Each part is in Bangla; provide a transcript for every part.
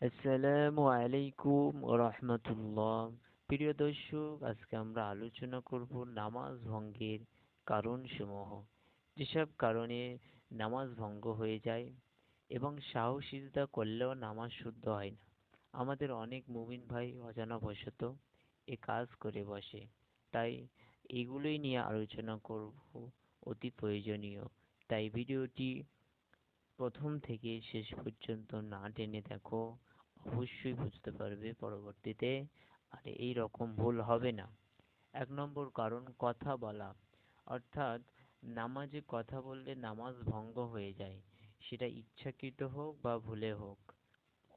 আসসালামু আলাইকুম রহমতুল্লাহ। প্রিয় দর্শক, আজকে আমরা আলোচনা করব নামাজ ভঙ্গের কারণসমূহ। যেসব কারণে নামাজ ভঙ্গ হয়ে যায় এবং সাহসিজদা করলেও নামাজ শুদ্ধ হয় না। আমাদের অনেক মুমিন ভাই অজানা বশত এ কাজ করে বসে। তাই এগুলোই নিয়ে আলোচনা করব। অতি প্রয়োজনীয়। তাই ভিডিওটি প্রথম থেকে শেষ পর্যন্ত না টেনে দেখো, অবশ্যই বুঝতে পারবে পরবর্তীতে, আর এই রকম ভুল হবে না। এক নম্বর কারণ, কথা বলা। অর্থাৎ, নামাজে কথা বললে নামাজ ভঙ্গ হয়ে যায়। সেটা ইচ্ছাকৃত হোক বা ভুলে হোক।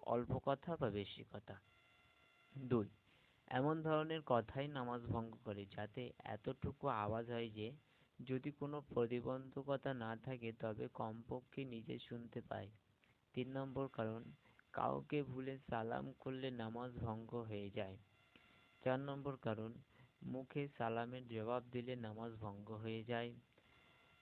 অল্প কথা বা বেশি কথা। দুই, এমন ধরনের কথাই নামাজ ভঙ্গ করে, যাতে এতটুকু আওয়াজ হয় যে যদি কোনো প্রতিবন্ধকতা না থাকে, তবে কমপক্ষে নিজে শুনতে পায়। তিন নম্বর কারণ, কাউকে ভুলে সালাম করলে নামাজ ভঙ্গ হয়ে যায়। চার নম্বর কারণ, মুখে সালামের জবাব দিলে নামাজ ভঙ্গ হয়ে যায়।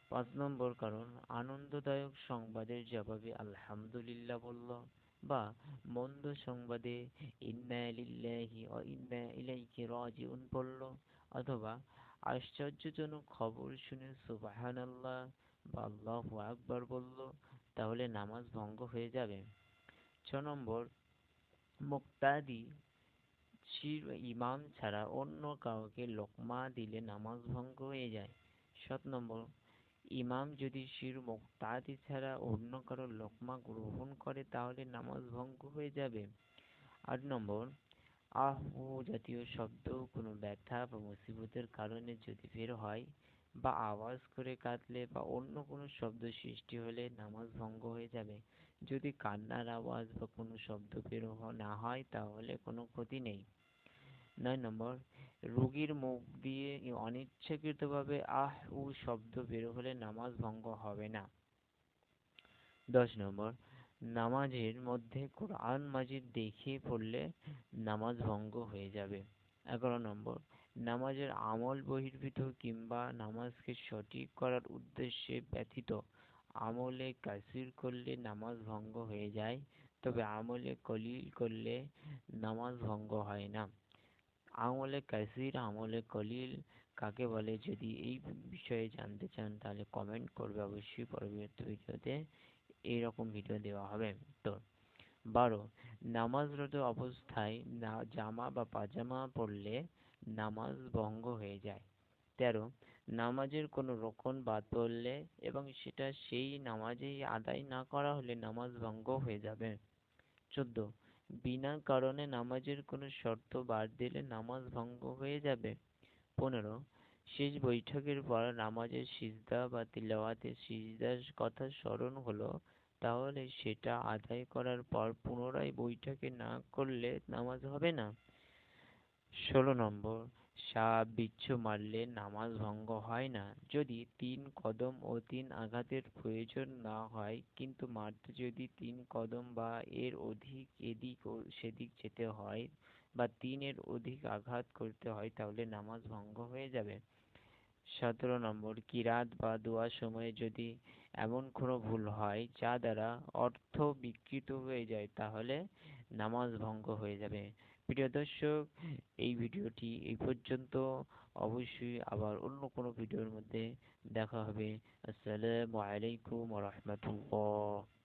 পাঁচ নম্বর কারণ, আনন্দদায়ক সংবাদের জবাবে আলহামদুলিল্লাহ বলল বা মন্দ সংবাদে ইন্না লিল্লাহি ও ইন্না ইলাইহি রাজিউন পড়ল অথবা আশ্চর্যজনক খবর শুনে সুবহানাল্লাহ বা আল্লাহু আকবার বলল, তাহলে নামাজ ভঙ্গ হয়ে যাবে? ছ নম্বর, মুক্তাদি শির ইমাম ছাড়া অন্য কাউকে লোকমা দিলে নামাজ ভঙ্গ হয়ে যায়। সাত নম্বর, ইমাম যদি শির মুক্তাদি ছাড়া অন্য কারও লোকমা গ্রহণ করে, তাহলে নামাজ ভঙ্গ হয়ে যাবে। আট নম্বর আহ ও জাতীয় শব্দ, কোনো ব্যথা বা মুসিবতের কারণে যদি বের হয় বা আওয়াজ করে কাঁদলে বা অন্য কোনো শব্দ সৃষ্টি হলে নামাজ ভঙ্গ হয়ে যাবে। যদি কান্নার আওয়াজ বা কোনো শব্দ বের না হয় তাহলে কোনো ক্ষতি নেই। নয় নম্বর, রোগীর মুখ দিয়ে অনিচ্ছাকৃতভাবে আহ, উ শব্দ বের হলে নামাজ ভঙ্গ হবে না। দশ নম্বর নামাজের মধ্যে কোরআন মাজিদ দেখিয়ে পড়লে নামাজ ভঙ্গ হয়ে যাবে। এগারো নম্বর, নামাজের আমল বহির্ভূত কিংবা নামাজকে সঠিক করার উদ্দেশ্যে ব্যথিত আমলে কাসির করলে নামাজ ভঙ্গ হয়ে যায়, তবে আমলে কলিল করলে নামাজ ভঙ্গ হয় না। আমলে কাসির, আমলে কলিল কাকে বলে? যদি এই বিষয়ে জানতে চান তাহলে কমেন্ট করবে অবশ্যই পরবর্তী ভিডিওতে। এইরকম ভিডিও দেওয়া হবে। তো বারো, নামাজরত অবস্থায় না, জামা বা পাজামা পরলে নামাজ ভঙ্গ হয়ে যায়। তেরো, নামাজের কোনো রকম বাদ পড়লে এবং সেটা সেই নামাজেই আদায় না করা হলে নামাজ ভঙ্গ হয়ে যাবে। চোদ্দ, বিনা কারণে নামাজের কোনো শর্ত বাদ দিলে নামাজ ভঙ্গ হয়ে যাবে। পনেরো শেষ বৈঠকের পর নামাজের সিজদা বা তিলাওয়াতে সিজদার কথা স্মরণ হলো, তাহলে সেটা আদায় করার পর পুনরায় বৈঠকে না করলে নামাজ হবে না। ষোলো নম্বর, সাপ বিচ্ছু মারলে নামাজ ভঙ্গ হয় না। যদি তিন কদম ও তিন আঘাতের প্রয়োজন না হয়, কিন্তু মারতে যদি তিন কদম বা এর অধিক এদিক ও সেদিক যেতে হয় বা তিনের অধিক আঘাত করতে হয়, তাহলে নামাজ ভঙ্গ হয়ে যাবে। সতেরো নম্বর কিরাত বা দোয়ার সময়ে যদি এমন কোনো ভুল হয় যা দ্বারা অর্থ বিকৃত হয়ে যায়, তাহলে নামাজ ভঙ্গ হয়ে যাবে। প্রিয় দর্শক, এই ভিডিওটি এই পর্যন্ত। অবশ্যই আবার অন্য কোনো ভিডিওর মধ্যে দেখা হবে। আসসালামু আলাইকুম রহমতুল্লাহ।